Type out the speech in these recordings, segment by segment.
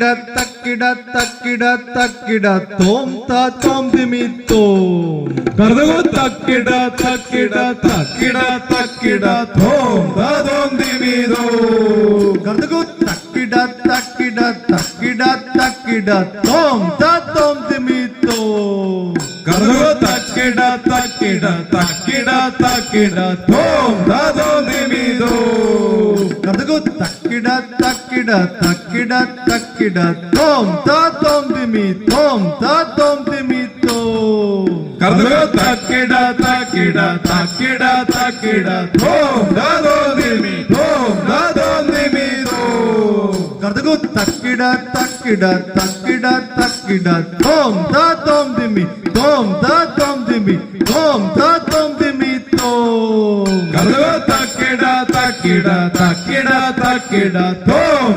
തക്കിട തക്കിട തക്കിട തോം താ തോം തിമി തോം. കറുകു തക്കിട തക്കിട തക്കിട തക്കിട. തോം തതോം ദിമിതോ കർത്തകു തക്കിട തക്കിട തക്കിട തക്കിട. തോം താ തോം തിമി തോം. കറുകു തക്കിട തക്കിട തക്കിട തക്കിട. തോം തതോം ദിമിതോ കർത്തകു തക്കിട തക്കിട തക്കിട തക്കിട. തോം താ തോം തിമി തോം താ തോം തിമി തോം. തക്കിട തക്കിട തക്കിട തക്കിട. തോം തതോം ദിമി തോം തതോം ദിമിതോ കർത്തകു തക്കിട തക്കിട തക്കിട തക്കിട. തോം താ തോം തിമി തോം താ തോം തിമി തോം താ തക്കിട തക്കിട തക്കിട തോം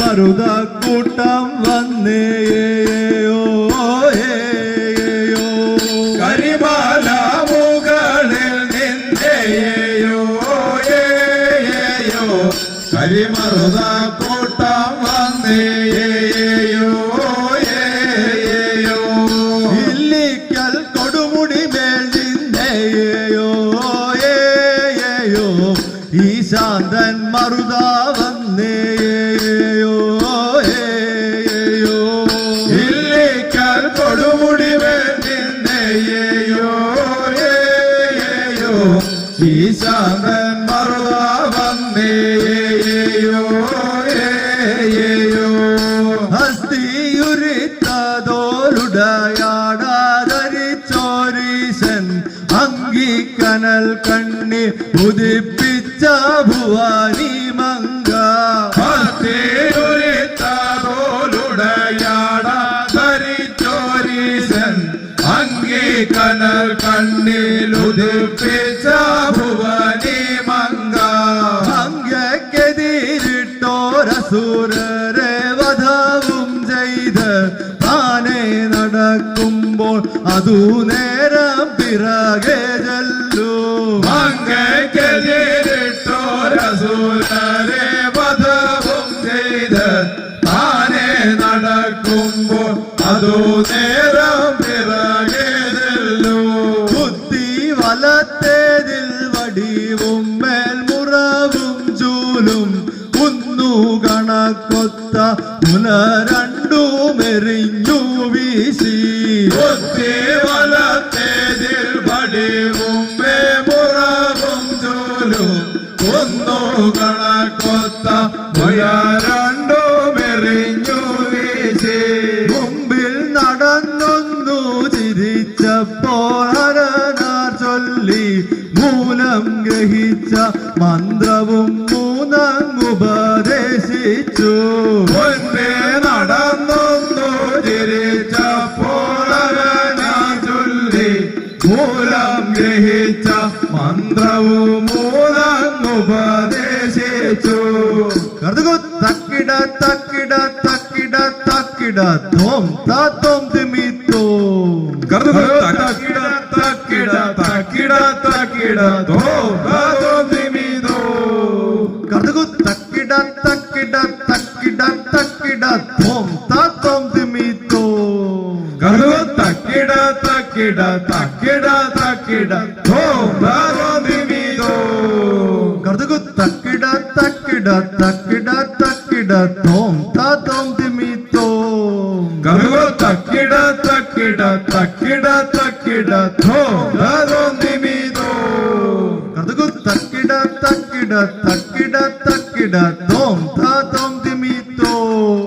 മരുതക്കൂട്ടം വന്നേയോ കരിമാല മുകളിൽ നിന്നേയോ കരിമരുതക്കൂട്ടം ശാന്തൻ മറുത വന്നേയോ ഏയോ ഹസ്തിയുരിത്തതോലുടയാടാതരിച്ചോരീശൻ അങ്കിക്കനൽ കണ്ണി ഉദിപ്പിച്ച ഭുവാനി മങ്ക. ധരിച്ചോരീശൻ അങ്കി കനൽ കണ്ണിലുദിപ്പിച്ച ಅದು ನೇರ ಬಿರಗೆ ಜಲ್ಲು ಮಂಗೋ ರಸೂಲರೇ വധവും ചെയ്ത് താനെ നടക്കുമ്പോൾ അതു നേരം പിറകെ നില്ലു ബുദ്ധി വലത്തേതിൽ വടിവും മേൽമുറവും ചൂലും കുന്നു കണക്കൊത്ത പുല വീശി ബുദ്ധി വലത്തേതിൽ പടി മുമ്പേ പുറവും ജോലും ഒന്നു കണക്കൊത്ത ഭയ രണ്ടുമെറിഞ്ഞു വീശി. മുമ്പിൽ നടന്നൊന്നു തിരിച്ചപ്പോൾ ഹരണാർ ചൊല്ലി മൂലം ഗ്രഹിച്ച മന്ത്രവും कर देखो तकिडा तकिडा तकिडा तकिडा थोमता थोमती तो कर देखो तकिडा तकिडा तकिडा तकिडा थोमता थोमती तो कर देखो तकिडा तकिडा तकिडा तकिडा थोमता थोमती तो कर देखो तकिडा तकिडा तकिडा तकिडा थोमता थोमती तो कर देखो तक തക്കിട തോം താത്തോം തിമി തോം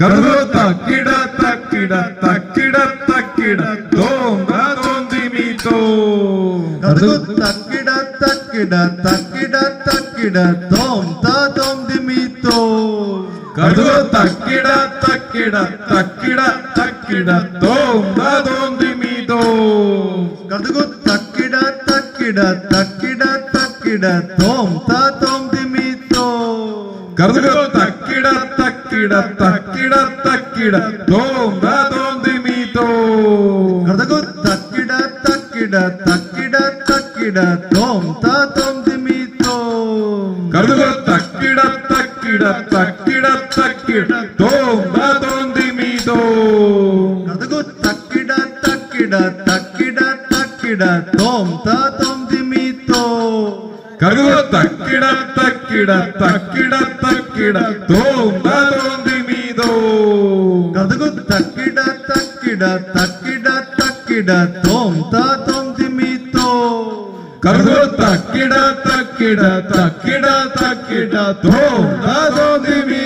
കറുക തക്കിട തക്കിട തക്കിട തക്കിട തോ തോ നിമിതോ കറുകു കടുകു തക്കിട തക്കിട തക്കിട തക്കിട തോം താ തോം ദിമി തോം കടുകു തക്കിട തക്കിട തക്കിട തക്കിട തോം തോം ദിമി തോം കടുകു തക്കിട തക്കിട തക്കിട തക്കിട തോം താ തോം കടുകു തക്കിട തക്കിട തക്കിട. തക്കിട തോം തോം ദിമി തോം. കടുകു തക്കിട തക്കിട തക്കിട തക്കിട. തോം താ തോം ദിമി തോം. കടുകു തക്കിട തക്കിട തക്കിട തക്കിട. തോം തോം ദിമി തോം. കടുകു തക്കിട തക്കിട തക്കിട തക്കിട. തോം താ തോം ദിമി തോം. കടുകു തക്കിട തക്കിട തക്കിട തക്കിട തോം തോം ദിമി തോം കടുകു തക്കിട തക്കിട തക്കിട തക്കിട. തോം താ തോം ദിമി തോം കടുകു തക്കിട തക്കിട തക്കിട തക്കിട. തോം തോം ദിമി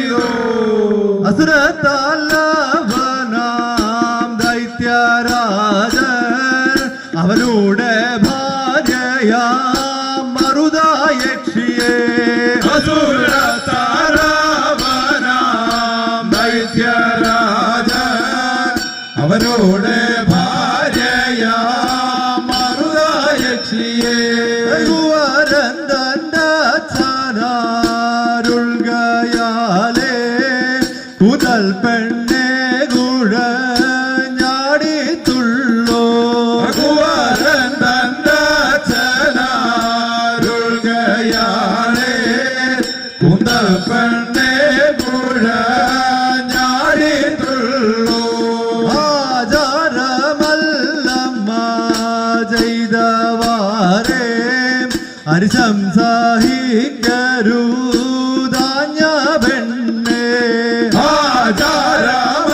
അസുര താലവനാം Yeah. Hey, അരിശം പെണ്ണേ ആചാരമല്ലമ്മ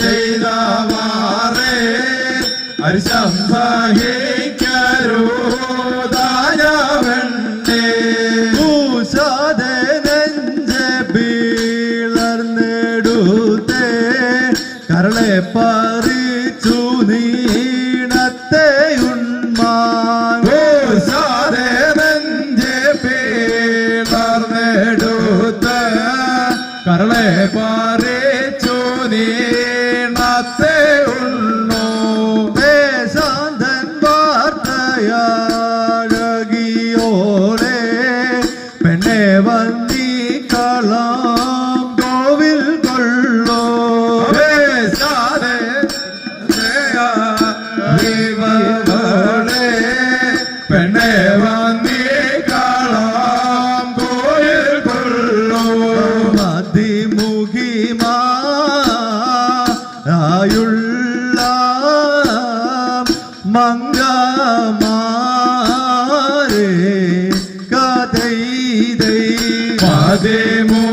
ചെയ്തവാറേ. അരിശം സഹിക്കരുതായവണ്ണേ കൂശാതെ നെഞ്ചെ വീളർന്നെടുത്തേ കരളെ പറിച്ചു പെണ്ണെ വന്നി കോവിൽ കൊള്ളോ. ദൈവങ്ങളെ പെണ്ണെ വന്നീ കാളാം കോയിൽ മതിമുഖിമായുള്ള മംഗമാരെ అదేమో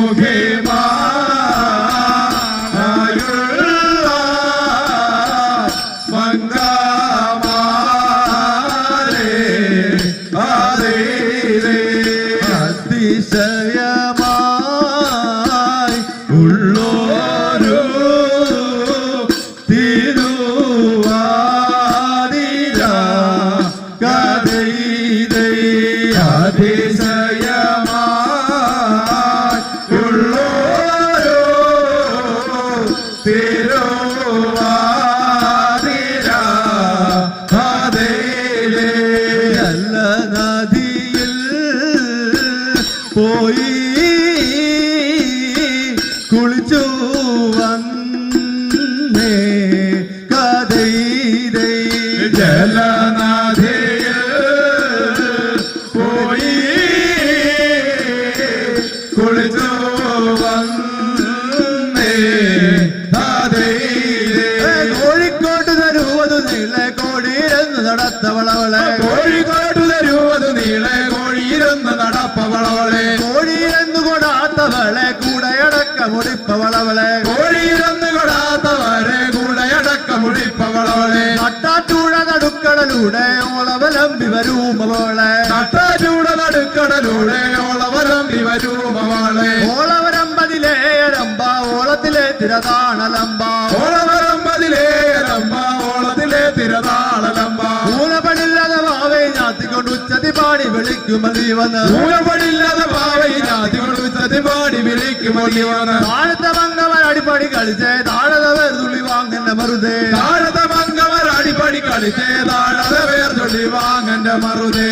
പോയി കുളിച്ചു വന്നേ കഥൈതൈ ജലനാഥേ പോയി കുളിച്ചു വന്നേ കോഴിക്കോട്ട് തരുവതു നീളെ കോടിയിലെന്ന് നടത്തവളവളെ തിരതാണലമ്പ ഓണമലമ്പതിലേ അലമ്പ ഓണത്തിലെ തിരതാണലമ്പ ഊണപടില്ലാതെ വാവേ ഞാത്തിക്കൊണ്ട് ഉച്ചതി പാടി വിളിക്കും മതിവന്ന് ഊണപടില്ലാതെ വാവേ ഞാത്തിക്കൊണ്ട് ഉച്ചതി പാടി വിളിക്കും മതിവന്ന് താഴത്തെ മംഗവർ അടിപടി കളിച്ചേ താഴത വേർതുള്ളി വാങ്ങന്റെ മറുതേ. താഴത മംഗവർ അടിപടി കളിച്ചേ താഴത വേർതുള്ളി വാങ്ങന്റെ മറുതേ.